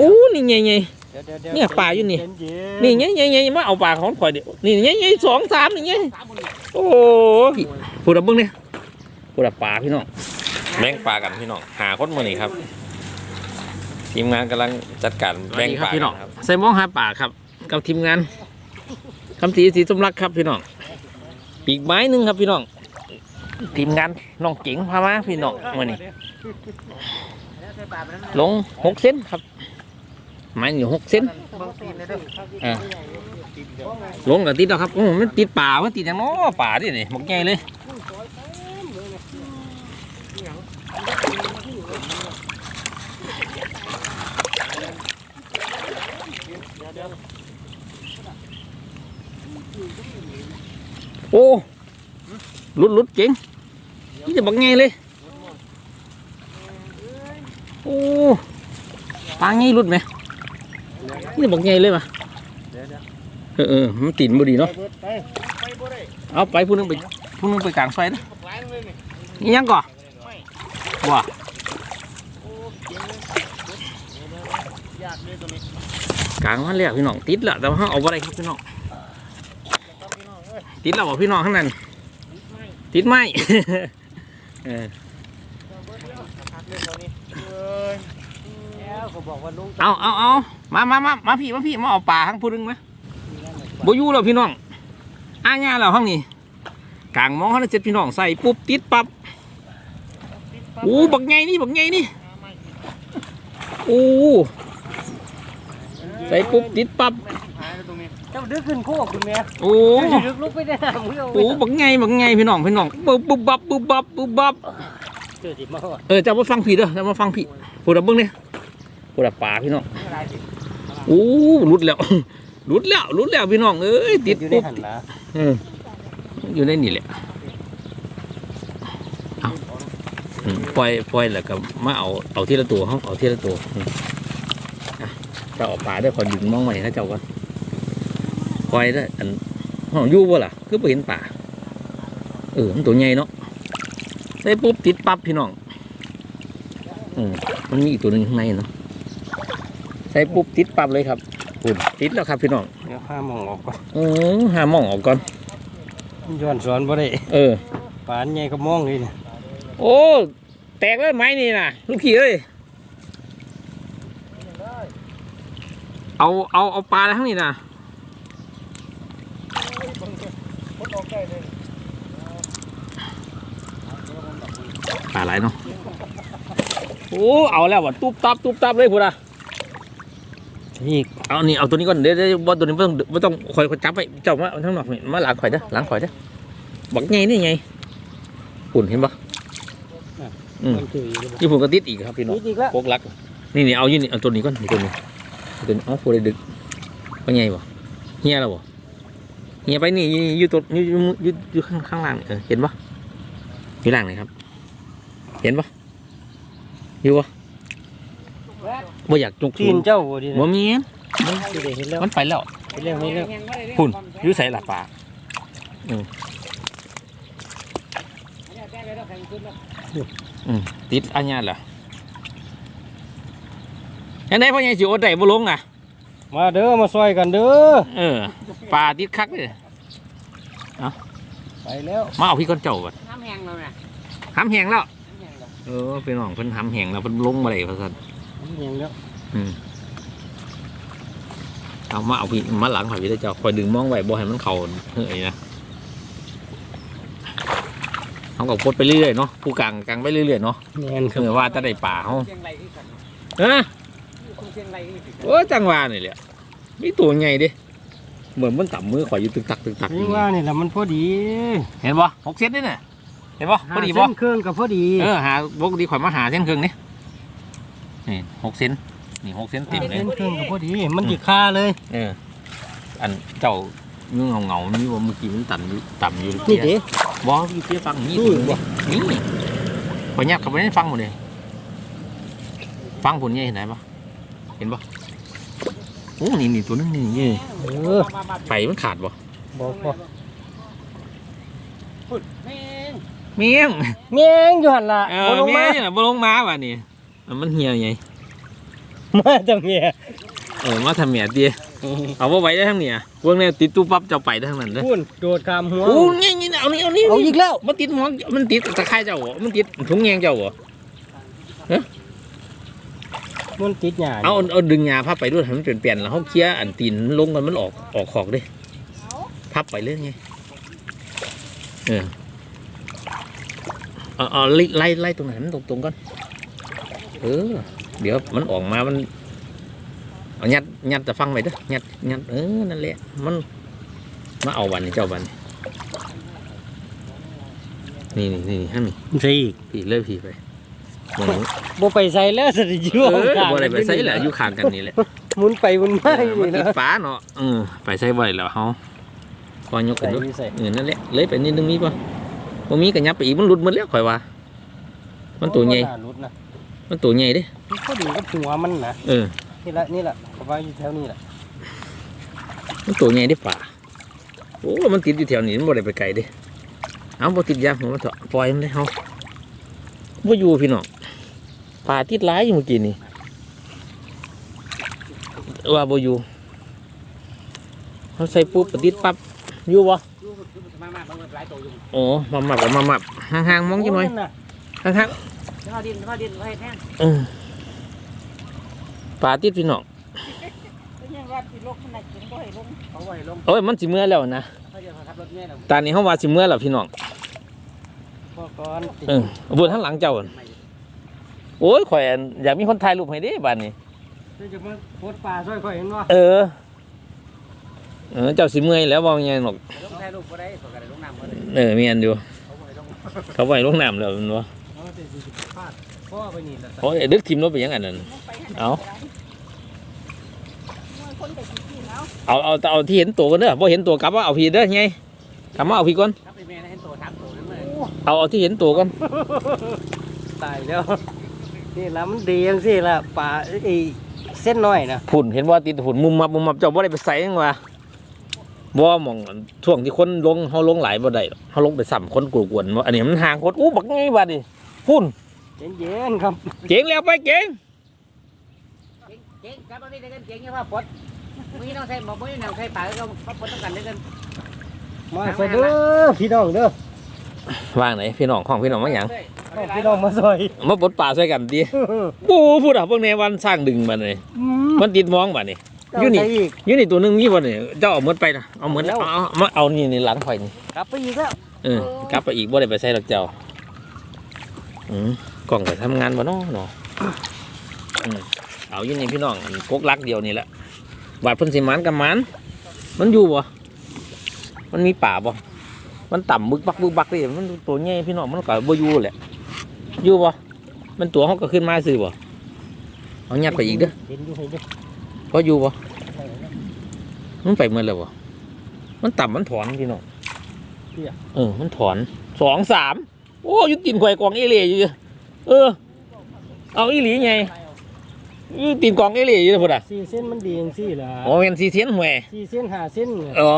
โอ้นี่ไงไงเดี๋ยวเดี๋ยวเดี๋ยวเนี่ยปลาอยู่นี่เย็ๆนี่ไงไงไงมาเอาปลาของข่อยเดี๋ยวนี่ไงไงสองสามนี่ไงโอ้ยพูดอะเบิ้งเนี่ยพูดอะปลาพี่น้องแบ่งปลากันพี่น้องหาคนมานี่ครับทีมงานกำลังจัดการแบ่งปลาพี่น้องใส่หมองหาปลาครับ กับทีมงานคำสีสีสมรักครับพี่น้องปีกไม้หนึ่งครับพี่น้องทีมงานน้องเก๋งพามาพี่น้องมานี่ลงหกเซนครับ ไม้อยู่หกเซนอ่าลงกับติดแล้วครับโอ้มันติดป่ามันติดอย่างน้อป่าดินี่หมกใหญ่เลยโอ้หลุดหลุดเจ๋งนี่จะบักไงเลย โอ้ปลาไงหลุดไหม นี่บักไงเลยปะเออเออมันติดบ่ดีเนาะเอาไปผู้นึงไปผู้นึงไปกลางไฟนะหลายนี่ยังก่อว่าอยากเลยตัวนี้กลางมันแล้วพี่น้องติดละแต่ว่าเอาอะไรครับพี่น้องติดแล้วบ่พี่น้องข้างนั้นติดไหมเออ แล้วเขาบอกว่าลุงเอาเอาเอามามามามาพี่มาพี่มาเอาปลาข้างผู้หนึงไหมบ่อยู่แล้วพี่น้องอ้าง่าแล้วข้างนี้กลางมองเขาเจ็ดพี่น้องใส่ปุ๊บติดปั๊บโอ้บักไงนี่บักไงนี่โอ้ใส่ปุ๊บติดปั๊บหายแล้วตรงนี้เจ้าดึกขึ้นโคกคุณแม่โอ้เจ้าดึกลุกไปได้หมึงเอาโอ้บักไงบักไงพี่น้องพี่น้องปุ๊บปุ๊บบับปุ๊บบับปุ๊บบับเจอสิมาว่ะเออจะมาฟังผีเด้อจะมาฟังผีพูดอะเบิ้งเนี่ยพู ดอะป่าพี่น้องอะไรสิโอ้หลุดแล้วหลุดแล้วหลุดแล้วพี่น้องเอ้ยติดอยู่ในปุ๊บหันละเอออยู่ในนี่แหละเอาอืมปล่อยปล่อยแล้วก็มาเอาเอาทีละตัวเขาเอาทีละตัวอืมอะเจ้าเอาป่าได้อขอดึงมองใหม่นะเจ้าก่อนปล่อยได้ออันห้องอยู่บ่ล่ะคือไปเห็นป่าเออมันตัวใหญ่เนาะได้ปุ๊บติดปั๊บพี่น้องอืมมันมีอีกตัวหนึ่งข้างในเนาะ ใส่ปุ๊บติดปั๊บเลยครับคุณติดแล้วครับพี่น้องเดี๋ยวห้ามองออกก่อนอือหาหมองออกก่อนย้อนสอนบ่ได้เออปานใหญ่ก็มองเลยนี่โอ้แตกเลยไม้นี่นะลูกขี่เลยเอาเอาเอาปลาอะไรทั้งนี้นะปลาอะไรเนาะโอ้เอาแล้วว่ะตุ๊บตับตุ๊บตับเลยพูดอะ อีกเอานี่เอาตัวนี้ก่อนเดี๋ยวเดี๋ยวบอลตัวนี้ไม่ต้องไม่ต้องคอยคอยจับไปเจ้ามาเอาทั้งนอกนี่มาหลังข่อยเด้อหลังข่อยเด้อบักไงนี่ไงปุ่นเห็นปะอืมมันถืออยู่บ่ญี่ปุ่นก็ติดอีกครับพี่น้องอีกอีกแล้วโคกลัก นี่นี่เอาอยู่นี่เอาตัวนี้ก่อนนี่ตัวนี้เอาตัวนี้เอาตัวนี้ดึกว่าไงบ่เฮียแล้วบ่เฮียไปนี่อยู่อยู่ตัวอยู่อยู่อยู่อยู่ข้างข้างล่างนี่เออเห็นปะอยู่ล่างนี่ครับ เห็นปะอยู่ปะ บ่อยากจุกตีนเจ้าบ่ดีบ่นะมีมันสิได้เห็นแล้วมันไปแล้วเห็นแล้วเห็นแล้วพุ่นอยู่ใส่ละปลาอืมอืมติดอันเนี้ยเหรอยังไงพ่อใหญ่สิอดได้บ่ลงอะ มาเด้อมาซอยกันเด้อเออปลาติดคักเลยไปแล้วมาเอาพี่ก้อนเจ้าก่อนน้ำแห้งแล้วนะหำแหงแล้วเออเป็นน้องเพิ่นหำแหงแล้วเพิ่นลงมาเลยพะสัน น้ำแห้งแล้วอืมเอามาเอาพี่มาหลังข่อยพี่ได้เจ้าคอยดึงมองไว้บ่ให้มันเข่าเฮ้ยนะเขาก็พดไปเรื่อยๆเนาะผู้กลางกลางไปเรื่อยๆเนาะแม่นคคือรับว่าจะได้ป่าเขาเชียงไรอีกกันเออเชียงไรอีกโอ้จังหวะนี่แหละมีตัวใหญ่ดิเหมือนมันต่ำมือข่อยอยู่ตึกตักตึกตักนี่ว่านี่แหละมันพอดีเห็นบ่หกเซนนี่น่ะเห็นบ่พอดีหาบ่เส้นเครื่องกับพอดีเออหาปกติข่อยมาหาเส้นครึ่งนี่ นี่หกเซนนี่หกเซนเต็มเลยเส้นเครื่องกับพอดี มันจิคาเลย เออ อันเจ้าเงาเงาๆนี่ว่าเมื่อกี้มันต่ำอยู่ต่ำอยู่นี่เด้บ่อยู่เที่ยฟังนี่นี่ตัวหนึงบ่นี่นี่ขอยัดเข้าไปในฟังหมดเลยฟังผลเนี่ยเห็นไหนปะเห็นปะโอ้นี่นี่ตัวนึงนี่นี่เออไฟมันขาดบ่บอกพอเมียงเมียงอยู่หันละเอบ่อลงเมียมางเนี่ยบ่ลงมาว่ะนี่ มันเหี่ยวไงมาจังเมียเออมาทำเมียดีเอาว่าไว้ได้ทั้งเนี่ยพวกเนี้ติดตู้ปั๊บจะไปได้ทั้งนั้นเลยพุ่นโดดขามหัวโอ้ยนี่เอานี่เอานี่เอาอีกแล้วมันติดหมองมันติดตะไคร้เจ้าเหรอมันติดถุงแยงเจ้าเหรอมันติดหยาเอาเอาเอาดึงยาพับไปด้วยให้มันเปลี่ยนเปลี่ยนแล้วเขาเคลียร์อันตีนลงกันมันออกออกขอกดิพับไปเรื่อยไงเออเอาเอาไล่ไล่ไล่ตรงไหนมันตรงตรงๆก่อน เออ เดี๋ยวมันออกมามันเอายัดยัดจะฟังไปเด้อยัดยัดเออนั่นแหละมันมาเอาวันนี้เจ้าวันนี่นี่นี่นี่ให้มีใช่อีกผีเลยผีไปหมุนบ่ไปใส่แล้วสิอเอยู่ข้างอข้างบ่ได้ไปใส่แหละอยู่ข้างกันนี่แหละหมุนไปหมุนมาอยู่มันนี่ติดนะฟ้าเนาะเออไปใส่บ่อยแล้วเฮาพอยกกันใส่ดูอยู่ใส่เออนั่นแหละเลยไปนิดนึงมีป่ะบ่มีก็ยับไปอีกมันหลุดหมดแล้วข่อยว่า มันตัวใหญ่โอ้บ่ารุดนะ มันตัวใหญ่เด้มันพอดีกับหัวมันนะเออนี่ละนี่ละเอาไว้อยู่แถวนี้ละมันตัวใหญ่เด้ป่าโอ้มันติดอยู่แถวนี้มันบ่ได้ไปไกลเด้เอาบ่ติดยาหัวมันเถอะปล่อยมันเลยเฮาบ่อยู่พี่น้องป่าติดหลายอยู่เมื่อกี้นี่ว่าบ่อยู่เขาใส่ปุ๊บปติดปั๊บอยู่บ่มามาบางหลายตัวอยู่โอ้มามับเอามามับห่างๆมองจังหน่อยโน่ะห่าง ข้าวดินข้าวดินไว้แท่งๆเออปลาติดพี่น้องก็ยังว่าสิลกขนาดกินบ่ให้ลงเขาไว้ลงโอ้ยมันสิเมื่อแล้วนะเขาจะขับรถแม่เราตอนนี้เฮาว่าสิเมื่อแล้วพี่น้องพ่อก่อนเออบนข้างหลังเจ้าหั่นโอ้ยข่อยอันอยากมีคนถ่ายรูปให้เด้บัดนี้ เดี๋ยวจะมาโพสต์ปลาช่วยข่อยเห็นว่าเออ เออเจ้าสิเมื่อยแล้วบ่ยังไงหรอกลงแท่ลูกก็ได้ปกติลงน้ำก็ได้เออเมียนอยู่เขาไว้ลงเขาไว้ลงน้ำแล้วแมันบ่เอาแต่สิพลาดพ่อไปนี่ละ โอ้ยดึกทิมรถไปยังอันนั้นลงไปให้เอาคนไปกินแล้วเอาเอาเอาที่เห็นตัวกันเด้อบ่เห็นตัวกลับว่าเอาพี่เด้อไงกลับมาเอาพี่ก่อนถ้าไปแม่ให้ตัวทับตัวนั่นเลยเอาเอาที่เห็นตัวก่อนตายแล้วนี่ละมันดีจังสิละปลาไอ้เส้นน้อยนะผุ่นเห็นว่าติดผุ่นมุมมับมุมมับเจ้าบ่ได้ไปใส่ยังวะบ่หมองช่วงที่คนลงเฮาลงหลายบ่ได้หรอกเฮาลงไปซ้ำคนกวนๆว่าอันนี้มันห่างคนอู้บักไงบัดนี่ พุ่นเย็นๆครับเก่งแล้วไปเก่งเจ๊งกลับมาไม่ได้กันเจ๊งเนี่ยว่าปดมึงต้องใช้บอกมึงต้องใช้ปากก็เขาปดต้องกันด้วยกันมาใส่เด้อพี่น้องเด้อวางไหนพี่น้องของพี่น้องมาหยังเอาพี่น้องมาซอยมาบดป่าใส่กันดิปูพูดอะพวกนี้วันสร้างดึงบัดนี่อืมมันติดมองบัดนี่อยู่นี่เาใส่อีกอยู่นี่ตัวหนึงมีบ่นี่เจ้าเอาหมดไปนะเอาหมดแล้วเอาเอามาเอานี่นี่หลังข่อยนี่กลับไปอีกแล้วเออกลับไปอีกบ่ได้ไปใส่ดอกเจ้าอืม กล่องไปทำงานบ่เนาะเนาะอืมเอาอยู่นี่พี่น้องอันกกลักเดียวนี่แหละบาดเพิ่นสิหมันกับหมันมันอยู่บ่มันมีป่าบ่มันต่ำบึกบักบึกบักเลยมันตัวใหญ่พี่น้องมันก็บ่อยู่แหละอยู่บ่มันตัวเขาก็ขึ้นมาซื่อบ่เอายัดไปอีกเด้อเห็นอยู่เห็นอยู่พออยู่บ่มันไปเมื่อแล้วบ่มันต่ำมันถอนพี่น้องเออมันถอนสองสาม โอ้อยุตินควายกองเอเล่อยู่เออ เอาอีหลีไงอยุตินกองเอเล่อยู่พุ่นอะสี่เส้นมันดีจังสิล่ะอ๋อเป็นสีเทียนหวยสี่เส้นห้าเส้นเนี่ยอ๋อ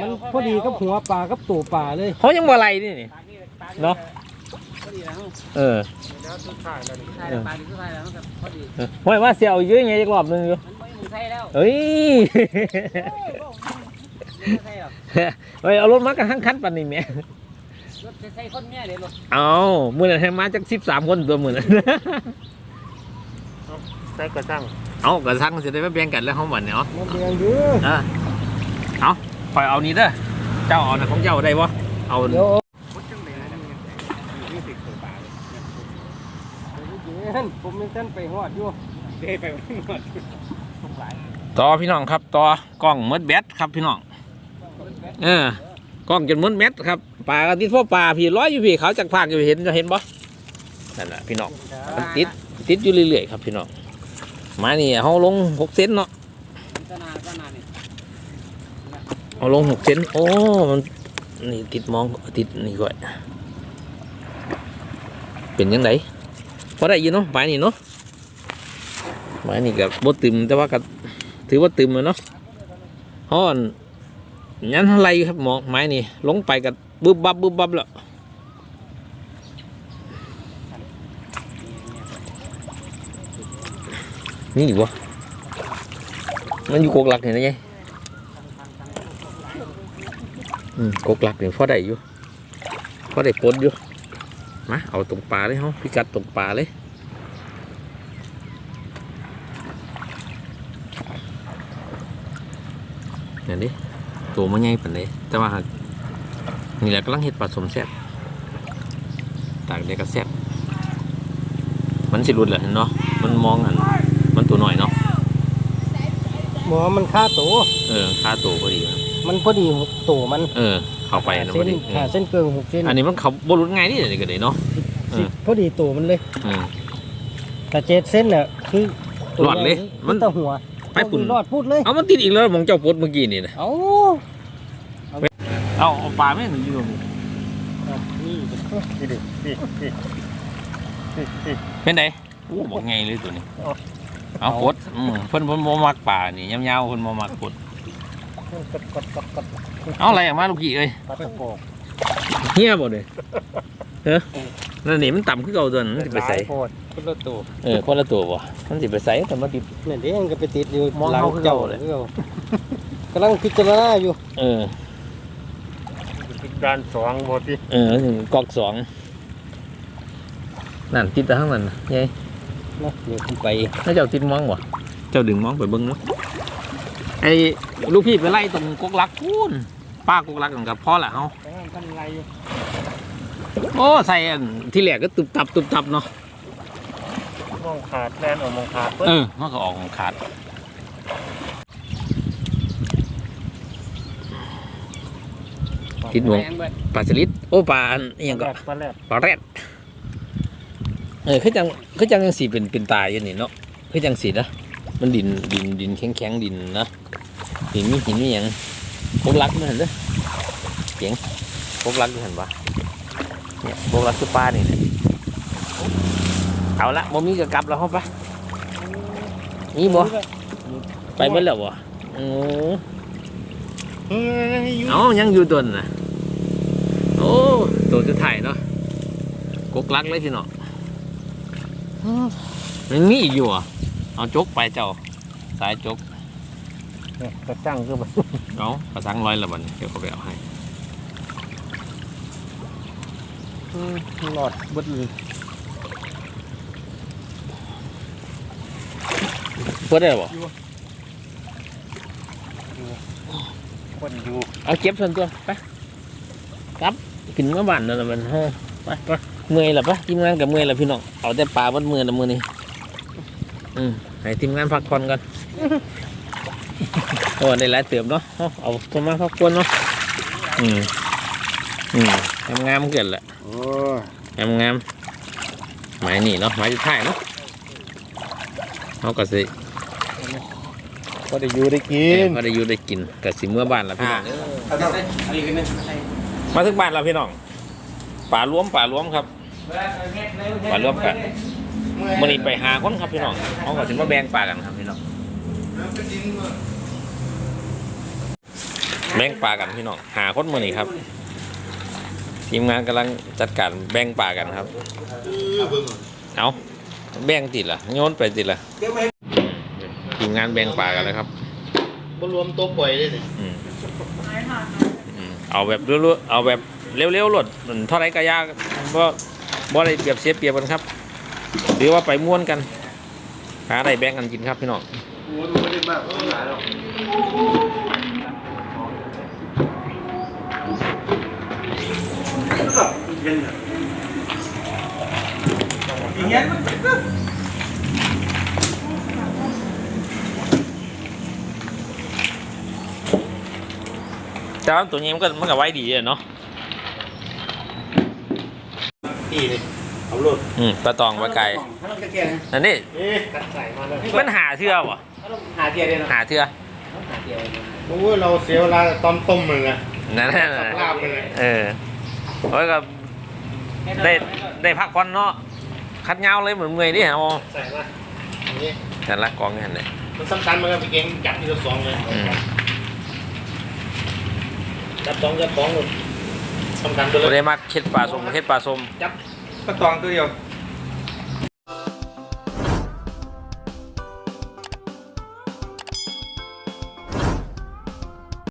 มันพอดีกับหัวปลากับตัวปลาเลยเขายังบ่ไรนี่นี่ เนาะพอดีแล้วเออแล้วสุดท้ายแล้วนี่ใช่ปลาดีสุดท้ายแล้วครับพอดีหวยว่าเสียวเยอะไงอีกรอบหนึงอยู่มันไม่มึงใช่แล้วเฮ้ยไม่ใช่หรอกเฮ้ยเอารถมากันทั้งคันปันนี่แหม่ รถใส่คนแม่เลยรถเอามื่อนั้นให้มาจากสิบสามคนตัวมื่อนั้น ใส่กระชังเอากระซังจะได้ไม่แบ่งกันแล้วเขาหมันเนี่ยเนาะมันเดียงเด้อเออเอาปล่อยเอานี้เด้อเจ้าเอานะของเจ้าได้ปะเอาเดี๋ยวพุทธจังเลยนะนี่ติดตัวปลาเย็นผมมีเส้นไปหอดอยู่เด้ไปหมดต่อพี่น้องครับต่อกล้องมดแบตครับพี่น้องเออกล้องจนมดแบตครับ ปลากระติดพ่อปลาพี่ร้อยอยู่พี่เขาจากภาคอยู่เห็นจะเห็นปะนั่นแหละพี่น้องมันติดติดอยู่เรื่อยๆครับพี่น้องมานี่เขาลงหกเซนเนาะนานก็นานนี่เอาลงหกเซนโอ้มันนี่ติดมองติดนี่ก่อนเป็นยังไงพอได้อยินเนาะไม้นี่เนาะไม้นี่กับบตึมแต่ว่าก็ถือว่าตึมเลยเนาะฮอนยันอะไรครับหมอกไม้นี่ลงไปกับ บึบบับบึบบับแล้วนี่อยู่วะมันอยู่กกหลักเห็นไหมยัยกกหลักเนี่ยพอได้อยู่พอได้ปนอยู่มาเอาตรงปลาเลยเฮาพิกัดตรงปลาเลยเห็นดิตัวมันใหญ่ปานใดแต่ว่า นี่แหละกำลังเห็ดปลาสมแซ่บตากเด็กก็แซ่บมันสิรุดแหละเนาะมันมองอันมันตัวหน่อยเนาะบอกว่ามันค่าตัวเออค่าตัวพอดีนะมันพอดีตัวมัน เออ เข้าไปนะพเส้อนดีเอขาอเส้นเกินหกเส้นอันนี้มันเขาบรุษง่ายนี่เดี๋ยวก็ได้เนาะเออสิพอดีตัวมันเลยเออแต่เจ็ดเส้นน่ะคือตัวรอดเลยใหญ่มันแต่หัวไปปุ่นรอดพูดเลย เอามันติดอีกแล้วมองเจ้าปดเมื่อกี้นี่นะเอา เอาเอาปลาไม่หนึ่งอยู่ตรงนี้นี่เป็นไงโอ้บอกไงเลยตัวนี้ เอาปดอืมเพิ่นเพิ่นบ่มักปลานี่ยาวๆเพิ่นบ่มักปดกดกดกดกดเอาอะไรออกมาลูกพี่เอ้ยปลาตะโกกเฮียบ่เด้อเออนั่นนี่มันต่ำขึ้นเก่าตัวนั้นมันสิไปใส่โคตรคนละตัวเออคนละตัวบ่มันสิไปใส่แต่มันติดนี่เด้งก็ไปติดอยู่มองหลังเขาคือเจ้าเก่าเลยคือเก่ากำลังพิจารณาอยู่ เออ ด้านสองบทีเออถึงกอกสองนั่นติดแต่ข้างนั้นน่ะยัยนะเดี๋ยวขึ้นไปถ้าเจ้าติดมองบ่เจ้าดึงมองไปเบิ่งเนาะไอ้ลูกพี่ไปไล่ตรงกกลักพูนป้ากกลักกันกับพ่อแหละเฮาแต่ท่านไรอยู่โอ้ใส่อันที่แหลกก็ตุบตับตุบตับเนาะมองขาดแลนออกมองขาดเออมันก็ออกของขาด ติดหมวกปลาสลิดโอ้ปลาอันอหยังก็ปลาแรดปลาแรดเออคือจังคือจังจังสีเป็นเป็นตายอยู่นี่เนาะคือจังสีนะมันดินดินดินแข็งแข็งๆดินนะดินมีหินมีหยังพวกรักมันเห็นเด้อเจ๋งพวกรักอยู่เห็นปะเนี่ยพวกรักคือปลานี่แหละเอาละบ่มีก็กลับแล้วเฮาปะมีบ่ไปเบิ่แล้วบ่โอ้เออยังอยู่เอายังอยู่ตัวนั่นน่ะโอ้ ตัวจะถ่ายเนาะกกลักเลยพี่เนาะมันมีอีกอยู่อะเอาจกไปเจ้า สายจกเนี่ยกระจังคือมันเอาประสังร้อยละบัดนเดี๋ยวเขาไปเอาให้หลอดบดเลยเพื่อได้บ่คนอยู่เอาเก็บส่วนตัวไปกลับ กินเมื่อบ้านนั่นละมันเฮ้อไปไปเมื่อยละปะทีมงานกับเมื่อยละพี่น้องเอาแต่ปลาบัดมือละมือนี่อืมให้ทีมงานพักผ่อนกันโอ้ได้หลายเติมเนาะเอาเอาตัวมาพักผ่อนเนาะอืมอืมทำงานมันเกิดแหละโอ้งามงามหมายนี่เนาะหมายสุดท้ายเนาะเขาก็สิก็ได้อยู่ได้กิเอนอก็ได้อยู่ได้กินกับสิเมื่อบ้านแล้วพี่น้อง มาถึงบ้านแล้วพี่น้องป่าล้วมป่าล้วมครับป่าล้วมกันมื่อนี้ไปหาคนครับพี่น้องเขาก็สิมาแบ่งป่ากันครับพี่น้องแบ่งป่ากันพี่น้องหาคนมื่อนี้ครับทีมงานกำลังจัดการแบ่งป่ากันครับเอาแบ่งติดละโยนไปติดละทีมงานแบ่งป่ากันแล้วครับบ่รวมตัวปล่อยเลยนี่อืมอืม เอาแบบร็วๆเอาแบบเร็วๆรถมันเท่าไรก็ยากเพราะบ่ได้เปรียบเสียเปรียบกันครับหรือว่าไปม่วนกันหาอะไรแบ่งกันกินครับพี่น้องอ้มันไม่ได้มากมันหลายหรอกอย่างเงี้ย แต่ว่าตัวนี้มันก็มันก็ไว้ดีเลยเนาะนี่นี่เอาโลดอืมปลาตองปลาไก่ถ้าเราจะเกี่ยงนั่นนี่เอ๊ะกัดใส่มาเลยมันหาเทือวะถ้าเราหาเกี่ยงเลยเนาะหาเทือหาเกี่ยงโอ้ยเราเสียเวลาตอนต้มมึงอะนั่นแหละสับลาบเลยเออโอ้ยก็ได้ได้พักผ่อนเนาะคัดยาวเลยเหมือนเมื่อยดิเอาใส่มาอย่างนี้แต่ละกองกันเลยมันสำคัญเหมือนกับพี่เก่งจับทีละสองเลยอืม จับสองจับสองเลยสำคัญไปบ่เลยได้มักเค็ดปลาส้มเค็ดปลาส้มจับกระตองตัวเดียว